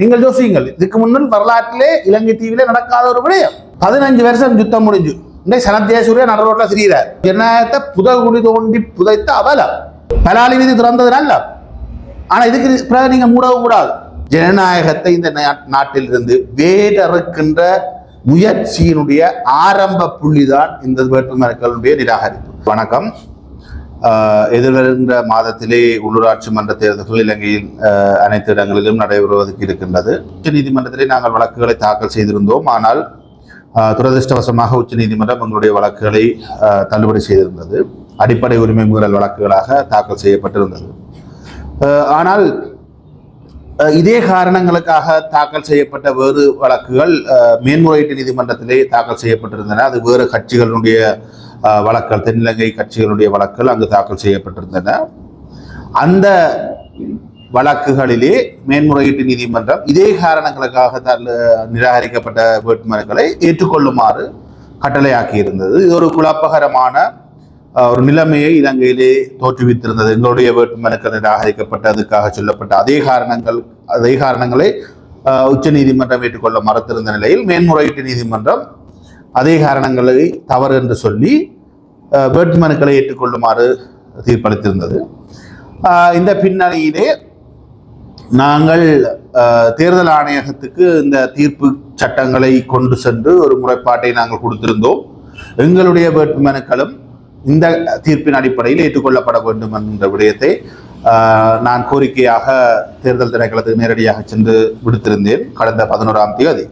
நீங்கள் யோசியுங்கள். இதுக்கு முன்னால் வரலாற்றிலே இலங்கை தீவிலே நடக்காத ஒரு விடயம். பதினஞ்சு வருஷம் யுத்தம் முடிஞ்சு. இன்னைக்கு சனத்தேசூரிய நடுரோட்ல திரியிறார். ஜனநாயகத்தை புதகுடி தோண்டி புதைத்த அவலம். பலாலி வீதி திறந்ததுனால ஆனா இதுக்கு பிறகு நீங்க மூடவும் கூடாது ஜனநாயகத்தை இந்த நாட்டிலிருந்து வேடறுக்கின்ற முயற்சியினுடைய ஆரம்ப புள்ளிதான் இந்த வேட்புமனுக்களுடைய நிராகரிப்பு. வணக்கம். எதிர்வருகின்ற மாதத்திலே உள்ளூராட்சி மன்ற தேர்தல்கள் இலங்கையில் அனைத்து இடங்களிலும் நடைபெறுவதற்கு இருக்கின்றது. உச்ச நீதிமன்றத்திலே நாங்கள் வழக்குகளை தாக்கல் செய்திருந்தோம். ஆனால் துரதிருஷ்டவசமாக துரதிர்ஷ்டவசமாக உச்ச நீதிமன்றம் எங்களுடைய வழக்குகளை தள்ளுபடி செய்திருந்தது. அடிப்படை உரிமை மீறல் வழக்குகளாக தாக்கல் செய்யப்பட்டிருந்தது. ஆனால் இதே காரணங்களுக்காக தாக்கல் செய்யப்பட்ட வேறு வழக்குகள் மேன்முறையீட்டு நீதிமன்றத்திலே தாக்கல் செய்யப்பட்டிருந்தன. அது வேறு கட்சிகளுடைய வழக்கல் தென்னிலங்கை கட்சிகளுடைய வழக்குகள் அங்கு தாக்கல் செய்யப்பட்டிருந்தன. அந்த வழக்குகளிலே மேன்முறையீட்டு நீதிமன்றம் இதே காரணங்களுக்காக நிராகரிக்கப்பட்ட வேட்புமனுக்களை ஏற்றுக்கொள்ளுமாறு கட்டளையாக்கி இருந்தது இது ஒரு குழப்பகரமான ஒரு நிலைமையை இலங்கையிலே தோற்றுவித்திருந்தது. எங்களுடைய வேட்புமனுக்கள் நிராகரிக்கப்பட்டதுக்காக சொல்லப்பட்ட அதே காரணங்கள் அதே காரணங்களை உச்ச நீதிமன்றம் ஏற்றுக்கொள்ள மறுத்திருந்த நிலையில் மேன்முறையீட்டு நீதிமன்றம் அதே காரணங்களை தவறு என்று சொல்லி வேட்புமனுக்களை ஏற்றுக்கொள்ளுமாறு தீர்ப்பளித்திருந்தது. இந்த பின்னணியிலே நாங்கள் தேர்தல் ஆணையகத்துக்கு இந்த தீர்ப்பு சட்டங்களை கொண்டு சென்று ஒரு முறைப்பாட்டை நாங்கள் கொடுத்திருந்தோம். எங்களுடைய வேட்புமனுக்களும் இந்த தீர்ப்பின் அடிப்படையில் ஏற்றுக்கொள்ளப்பட வேண்டும் என்ற விடயத்தை நான் கோரிக்கையாக தேர்தல் திணைக்களத்துக்கு நேரடியாக சென்று விடுத்திருந்தேன். கடந்த பதினோராம் தேதி.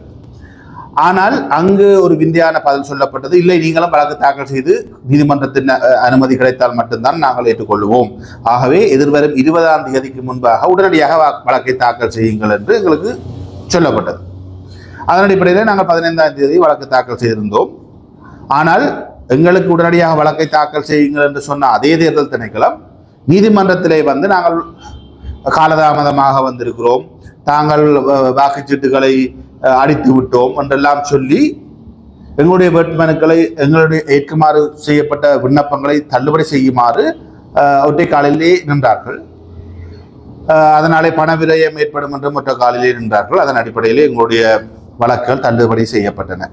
ஆனால் அங்கு ஒரு விந்தையான பதில் சொல்லப்பட்டது. இல்லை நீங்களும் வழக்கு தாக்கல் செய்து நீதிமன்றத்தின் அனுமதி கிடைத்தால் மட்டும்தான் நாங்கள் ஏற்றுக்கொள்வோம் ஆகவே எதிர்வரும் இருபதாம் தேதிக்கு முன்பாக உடனடியாக வழக்கை தாக்கல் செய்யுங்கள் என்று எங்களுக்கு சொல்லப்பட்டது. அதன் அடிப்படையில் நாங்கள் பதினைந்தாம் தேதி வழக்கு தாக்கல் செய்திருந்தோம். ஆனால் எங்களுக்கு உடனடியாக வழக்கை தாக்கல் செய்யுங்கள் என்று சொன்ன அதே தேர்தல் திணைக்களம் நீதிமன்றத்திலே வந்து நாங்கள் காலதாமதமாக வந்திருக்கிறோம். தாங்கள் வாக்குச்சீட்டுகளை அடித்து விட்டோம் என்றெல்லாம் சொல்லி எங்களுடைய வேட்புமனுக்களை எங்களுடைய ஏற்குமாறு செய்யப்பட்ட விண்ணப்பங்களை தள்ளுபடி செய்யுமாறு ஒற்றை காலிலே நின்றார்கள். அதனாலே பண விரயம் ஏற்படும் என்று மற்ற காலிலே நின்றார்கள். அதன் அடிப்படையில் எங்களுடைய வழக்குகள் தள்ளுபடி செய்யப்பட்டன.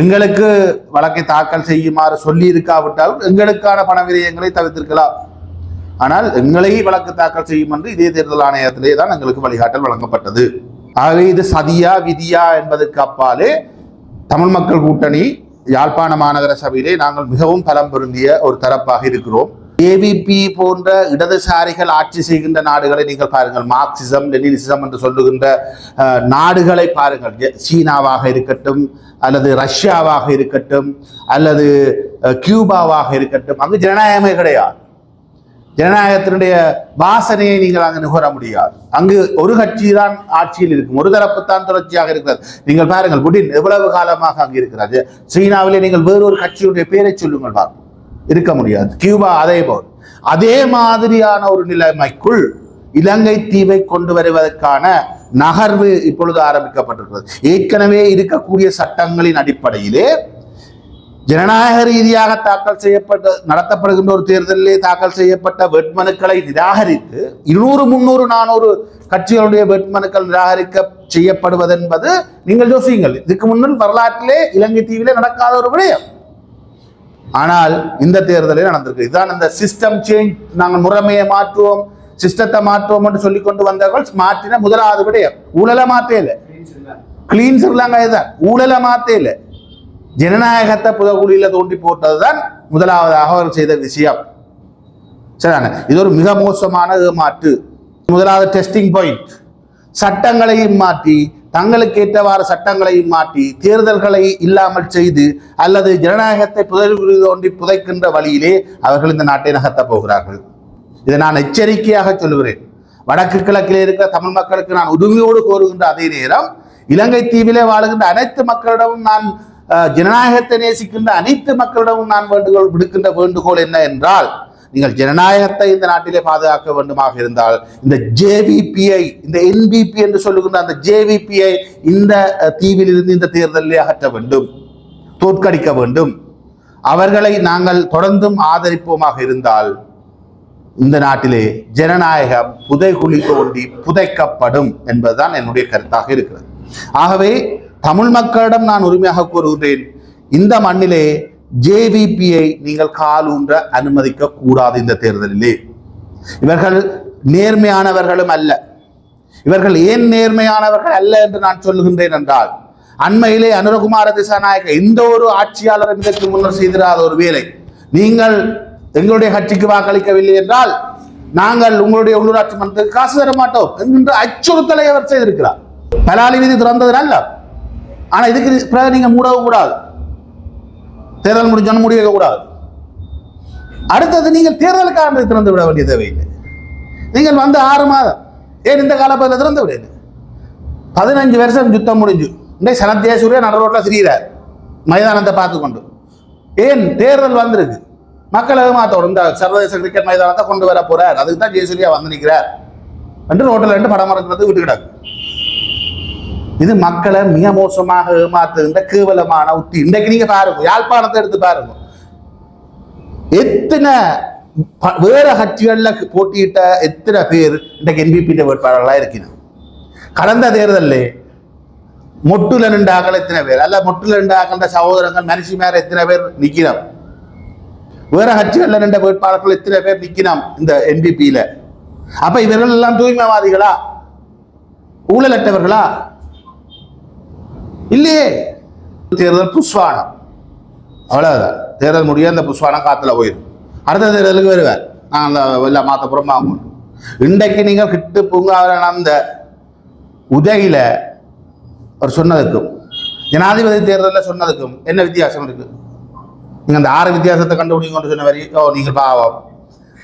எங்களுக்கு வழக்கை தாக்கல் செய்யுமாறு சொல்லி இருக்காவிட்டாலும் எங்களுக்கான பண விரயங்களை தவிர்த்திருக்கலாம். ஆனால் எங்களை வழக்கு தாக்கல் செய்யும் என்று இதே தேர்தல் ஆணையத்திலே தான் எங்களுக்கு வழிகாட்டல் வழங்கப்பட்டது. ஆகவே இது சதியா விதியா என்பதற்கு அப்பாலே தமிழ் மக்கள் கூட்டணி யாழ்ப்பாண மாநகர சபையிலே நாங்கள் மிகவும் பலம் பொருந்திய ஒரு தரப்பாக இருக்கிறோம். ஏவிபி போன்ற இடதுசாரிகள் ஆட்சி செய்கின்ற நாடுகளை நீங்கள் பாருங்கள். மார்க்சிசம் லெனினிசம் என்று சொல்லுகின்ற நாடுகளை பாருங்கள். சீனாவாக இருக்கட்டும் அல்லது ரஷ்யாவாக இருக்கட்டும் அல்லது கியூபாவாக இருக்கட்டும். அங்கு ஜனநாயகமே கிடையாது. ஜனநாயகத்தினுடைய வாசனையை நீங்கள் அங்கு நுகர முடியாது. அங்கு ஒரு கட்சி தான் ஆட்சியில் இருக்கும். ஒரு தரப்பு தான் தொடர்ச்சியாக இருக்கிறது. நீங்கள் பாருங்கள் புடின் எவ்வளவு காலமாக அங்கு இருக்கிறது சீனாவிலே நீங்கள் வேறொரு கட்சியுடைய பேரை சொல்லுங்கள் பார்ப்போம் இருக்க முடியாது. கியூபா அதே போல். அதே மாதிரியான ஒரு நிலைமைக்குள் இலங்கை தீவை கொண்டு வருவதற்கான நகர்வு இப்பொழுது ஆரம்பிக்கப்பட்டிருக்கிறது. ஏற்கனவே இருக்கக்கூடிய சட்டங்களின் அடிப்படையிலே ஜனநாயக ரீதியாக தாக்கல் செய்யப்பட்ட நடத்தப்படுகின்ற ஒரு தேர்தலிலே தாக்கல் செய்யப்பட்ட வேட்புமனுக்களை நிராகரித்து இருநூறு முன்னூறு நானூறு கட்சிகளுடைய வேட்புமனுக்கள் நிராகரிக்க செய்யப்படுவதென்பது நீங்கள் யோசியுங்கள். இதுக்கு முன்னால் வரலாற்றிலே இலங்கை தீவிலே நடக்காத ஒரு விடயம். ஆனால் இந்த தேர்தலில் நடந்திருக்கு. இதுதான் இந்த சிஸ்டம் சேஞ்ச் நாங்கள் முறைமையை மாற்றுவோம் சிஸ்டத்தை மாற்றுவோம் என்று சொல்லிக் கொண்டு வந்தவர்கள் மாற்றின முதலாவது விடயம். ஊழலை மாற்றல கிளீன் ஸ்ரீலங்கா இதுதான். ஊழலை மாற்றல ஜனநாயகத்தை புதகுழியில தோண்டி போட்டதுதான் முதலாவதாக அவர் செய்த விஷயம். சரிதானே? இது ஒரு மிக மோசமான ஏமாற்று. முதலாவது டெஸ்டிங் பாயிண்ட் சட்டங்களையும் மாற்றி தங்களுக்கு ஏற்றவாறு சட்டங்களையும் மாற்றி தேர்தல்களை இல்லாமல் செய்து அல்லது ஜனநாயகத்தை புதகுழி தோண்டி புதைக்கின்ற வழியிலே அவர்கள் இந்த நாட்டை நகர்த்தப் போகிறார்கள். இதை நான் எச்சரிக்கையாக சொல்லுகிறேன். வடக்கு கிழக்கில் இருக்கிற தமிழ் மக்களுக்கு நான் உரிமையோடு கோருகின்ற அதே நேரம் இலங்கை தீவிலே வாழுகின்ற அனைத்து மக்களிடமும் நான் ஜனநாயகத்தை நேசிக்கின்ற அனைத்து மக்களிடமும் நான் வேண்டுகோள் விடுக்கின்ற வேண்டுகோள் என்ன என்றால் நீங்கள் ஜனநாயகத்தை இந்த நாட்டிலே பாதுகாக்க வேண்டுமாக இருந்தால் இந்த ஜேவிபிஐ இந்த என்பிபி என்று சொல்லுகின்ற அந்த ஜேவிபிஐ இந்த தீவில் தீவிலிருந்து இந்த தேர்தலை அகற்ற வேண்டும் தோற்கடிக்க வேண்டும். அவர்களை நாங்கள் தொடர்ந்தும் ஆதரிப்போமாக இருந்தால் இந்த நாட்டிலே ஜனநாயகம் புதைகுழி தோண்டி புதைக்கப்படும் என்பதுதான் என்னுடைய கருத்தாக இருக்கிறது. ஆகவே தமிழ் மக்களிடம் நான் உரிமையாக கூறுகிறேன் இந்த மண்ணிலே ஜேவிபியை நீங்கள் காலூன்ற அனுமதிக்க கூடாது இந்த தேர்தலிலே. இவர்கள் நேர்மையானவர்களும் அல்ல. இவர்கள் ஏன் நேர்மையானவர்கள் அல்ல என்று நான் சொல்லுகின்றேன் என்றால் அண்மையிலே அனுரகுமார திசாநாயக்க எந்த ஒரு ஆட்சியாளரும் இதற்கு முன்னர் செய்திராத ஒரு வேலை நீங்கள் எங்களுடைய கட்சிக்கு வாக்களிக்கவில்லை என்றால் நாங்கள் உங்களுடைய உள்ளூராட்சி மன்றத்துக்கு காசு தர மாட்டோம் என்கின்ற அச்சுறுத்தலை அவர் செய்திருக்கிறார். பலாலி விதி திறந்தது நல்ல ஆனால் இதுக்கு பிறகு நீங்கள் மூடவும் கூடாது. தேர்தல் முடிஞ்சோன்னு முடி கூடாது. அடுத்தது நீங்கள் தேர்தலுக்காக திறந்து விட வேண்டிய தேவையில்லை. நீங்கள் வந்து ஆறு மாதம் ஏன் இந்த காலப்பதில் திறந்து விடுங்க பதினஞ்சு வருஷம் யுத்தம் முடிஞ்சு. இன்னைக்கு சனத்தேசூரிய நட ரோட்டில் திரியிறார். மைதானத்தை பார்த்து கொண்டு ஏன் தேர்தல் வந்திருக்கு? மக்களை ஏமாத்தோடு இந்த சர்வதேச கிரிக்கெட் மைதானத்தை கொண்டு வர போறார். அதுக்கு தான் ஜெயசூர்யா வந்து நிற்கிறார். என்று ரோட்டில் ரெண்டு படம் மறக்கிறது விட்டு கிடக்கு. இது மக்களை மிக மோசமாக ஏமாத்துகின்ற கேவலமான உத்தி. இன்றைக்கு நீங்க பாருங்க யாழ்ப்பாணத்தை எடுத்து பாருங்க. எத்தனை வேற கட்சிகள்ல போட்டியிட்ட எத்தனை பேர் இன்றைக்கு என்பிபி வேட்பாளர்களாக இருக்கணும் கடந்த தேர்தலில் மொட்டுல நின்றாக்கள் எத்தனை பேர்? அல்ல மொட்டுல நின்றாக்கின்ற சகோதரங்கள் மனுஷி மேல எத்தனை பேர் நிக்கிறோம் வேற கட்சிகள்ல நின்ற வேட்பாளர்கள் எத்தனை பேர் நிக்கிறோம் இந்த என்பிபியில அப்ப இவர்கள் எல்லாம் தூய்மைவாதிகளா? ஊழலற்றவர்களா? இல்லையே. தேர்தல் புஷ்வானம். அவ்வளோதான் தேர்தல் முடிய அந்த புஷ்வானம் காத்துல போயிடும் அடுத்த தேர்தலுக்கு வருவார். நான் அந்த எல்லாம் மாத்த வாங்கணும் இன்றைக்கு நீங்கள் கிட்டு பூங்காவில் அந்த உதயில அவர் சொன்னதுக்கும் ஜனாதிபதி தேர்தலில் சொன்னதுக்கும் என்ன வித்தியாசம் இருக்கு? நீங்கள் அந்த ஆறு வித்தியாசத்தை கண்டுபிடிங்கன்னு சொன்ன வரி ஓ நீங்கள் பாவம்.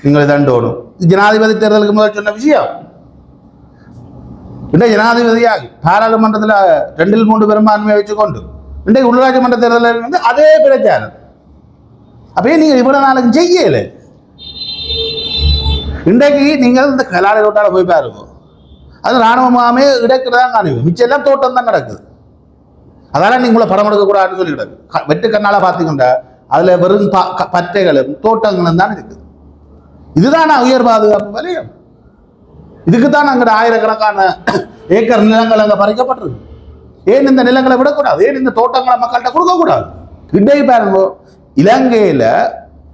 நீங்கள் தண்டோணும். ஜனாதிபதி தேர்தலுக்கு முதல் சொன்ன விஷயம். இன்றைய ஜனாதிபதியாகி பாராளுமன்றத்தில் ரெண்டில் மூன்று பெரும்பான்மையை வச்சுக்கொண்டு இன்றைக்கு உள்ளாட்சி மன்ற தேர்தலில் வந்து அதே பிரச்சாரம் அப்பயே நீங்க இவ்வளோ நாளைக்கு செய்யல இன்றைக்கு நீங்கள் இந்த கலாடி ரோட்டால் போய் பாருங்க அது ராணுவமாமே இடக்குறதான் காணுவோம் மிச்சம் எல்லாம் தோட்டம் தான் நடக்குது அதால நீங்கள படம் எடுக்கக்கூடாதுன்னு சொல்லிவிடாது க- வெட்டு கண்ணால் பார்த்தீங்கன்னா அதில் வெறும் ப- க- பற்றைகளும் தோட்டங்களும் தான் இருக்குது இதுதான் உயர் பாதுகாப்பு வலயம் இதுக்கு தான் அங்கே ஆயிரக்கணக்கான ஏக்கர் நிலங்கள் அங்கே பறிக்கப்பட்டிருக்கு. ஏன் இந்த நிலங்களை விடக்கூடாது? ஏன் இந்த தோட்டங்களை மக்கள்கிட்ட கொடுக்கக்கூடாது? இன்றைக்கு பாருங்க இலங்கையில்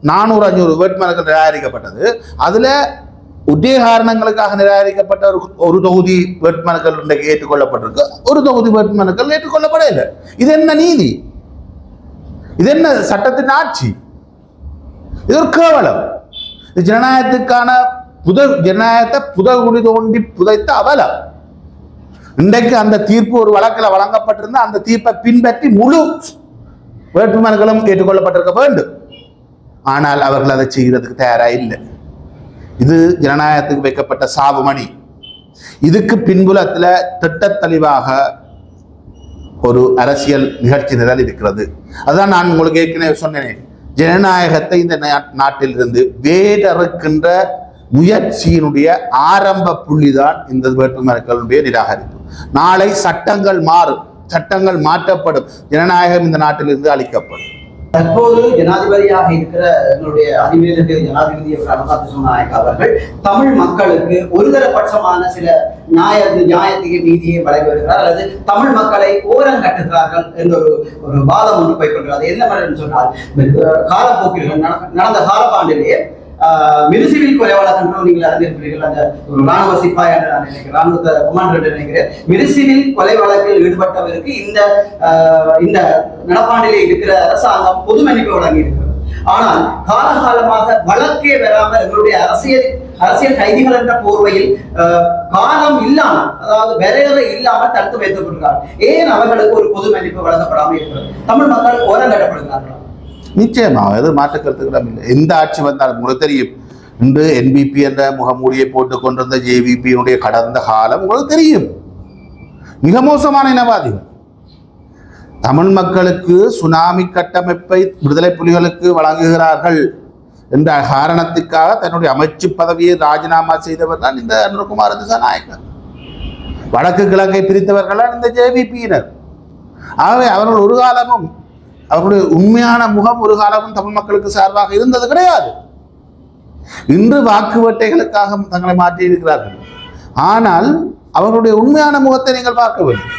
நானூறு அஞ்சூறு வேட்புமனுக்கள் நிராகரிக்கப்பட்டது. அதில் உத்திய காரணங்களுக்காக நிராகரிக்கப்பட்ட ஒரு ஒரு தொகுதி வேட்புமனுக்கள் இன்றைக்கு ஏற்றுக்கொள்ளப்பட்டிருக்கு. ஒரு தொகுதி வேட்புமனுக்கள் ஏற்றுக்கொள்ளப்படவில்லை. இது என்ன நீதி? இது என்ன சட்டத்தின் ஆட்சி? இது ஒரு கேவலம். ஜனநாயகத்துக்கான புத ஜனநாயகத்தை புதகுடி தோண்டி புதைத்த அவலம். இன்றைக்கு அந்த தீர்ப்பு ஒரு வழக்கில் வழங்கப்பட்டிருந்த அந்த தீர்ப்பை பின்பற்றி முழு வேட்புமனுக்களும் ஏற்றுக்கொள்ளப்பட்டிருக்க வேண்டும். ஆனால் அவர்கள் அதை செய்கிறதுக்கு தயாராக இல்லை. இது ஜனநாயகத்துக்கு வைக்கப்பட்ட சாவுமணி இதுக்கு பின்புலத்தில் திட்டத்தெளிவாக ஒரு அரசியல் நிகழ்ச்சி நிரல் இருக்கிறது. அதான் நான் உங்களுக்கு ஏற்கனவே சொன்னேனே. ஜனநாயகத்தை இந்த நா- நாட்டிலிருந்து வேறறுக்கின்ற முயற்சியினுடைய ஆரம்ப புள்ளிதான் இந்த வேட்புமனுக்களுடைய நிராகரிப்பு. நாளை சட்டங்கள் மாறும். சட்டங்கள் மாற்றப்படும். ஜனநாயகம் இந்த நாட்டிலிருந்து அளிக்கப்படும் தற்போது ஜனாதிபதியாக இருக்கிற எங்களுடைய அதிவேதக ஜனாதிபதி அனுராத் நாயக் அவர்கள் தமிழ் மக்களுக்கு ஒருதலைபட்சமான சில நியாய நியாயத்திக நீதியை வழங்கி வருகிறார் அல்லது தமிழ் மக்களை ஓரம் கட்டுகிறார்கள் என்ற ஒரு ஒரு வாதம் ஒன்று போய்கொள்கிறது என்ன மாதிரி சொன்னால் காலப்போக்கில் நடந்த காலப்பாண்டிலேயே மிருசிவில் கொலை என்று நீங்கள் அறிந்திருப்பீர்கள் அந்த ஒரு ராணுவ சிப்பாய் என்று நான் நினைக்கிறேன். ராணுவ கமாண்டர் என்று நினைக்கிறேன். மிருசிவில் கொலை வழக்கில் ஈடுபட்டவருக்கு இந்த இந்த நடப்பாண்டிலே இருக்கிற அரசாங்கம் பொது மன்னிப்பு வழங்கி இருக்கிறது ஆனால் காலகாலமாக வழக்கே வராமல் எங்களுடைய அரசியல் அரசியல் கைதிகள் என்ற போர்வையில் ஆஹ், காலம் இல்லாமல் அதாவது வரையறை இல்லாமல் தடுத்து வைத்துக் கொள்கிறார் ஏன் அவர்களுக்கு ஒரு பொது மன்னிப்பு வழங்கப்படாமல் இருக்கிறது? தமிழ் மக்கள் ஓரங்கட்டப்படுகிறார்கள்? நிச்சயமாக அது மாற்று இல்லை எந்த ஆட்சி வந்தாலும் உங்களுக்கு தெரியும். இன்று என்பிபி என்ற முகமூடியை போட்டுக் கொண்டிருந்த ஜேவிபியினுடைய கடந்த காலம் உங்களுக்கு தெரியும். மிக மோசமான இனவாதிகள் தமிழ் மக்களுக்கு சுனாமி கட்டமைப்பை விடுதலை புலிகளுக்கு வழங்குகிறார்கள் என்ற காரணத்துக்காக தன்னுடைய அமைச்சு பதவியை ராஜினாமா செய்தவர் தான் இந்த அனுர்குமார் திசாநாயக்கர். வடக்கு கிழக்கை பிரித்தவர்கள் தான் இந்த ஜேவிபியினர் ஆகவே அவர்கள் ஒரு காலமும் அவர்களுடைய உண்மையான முகம் ஒரு காலமும் தமிழ் மக்களுக்கு சார்பாக இருந்தது கிடையாது. இன்று வாக்கு வேட்டைகளுக்காக தங்களை மாற்றி இருக்கிறார்கள் ஆனால் அவர்களுடைய உண்மையான முகத்தை நீங்கள் பார்க்க வேண்டும்.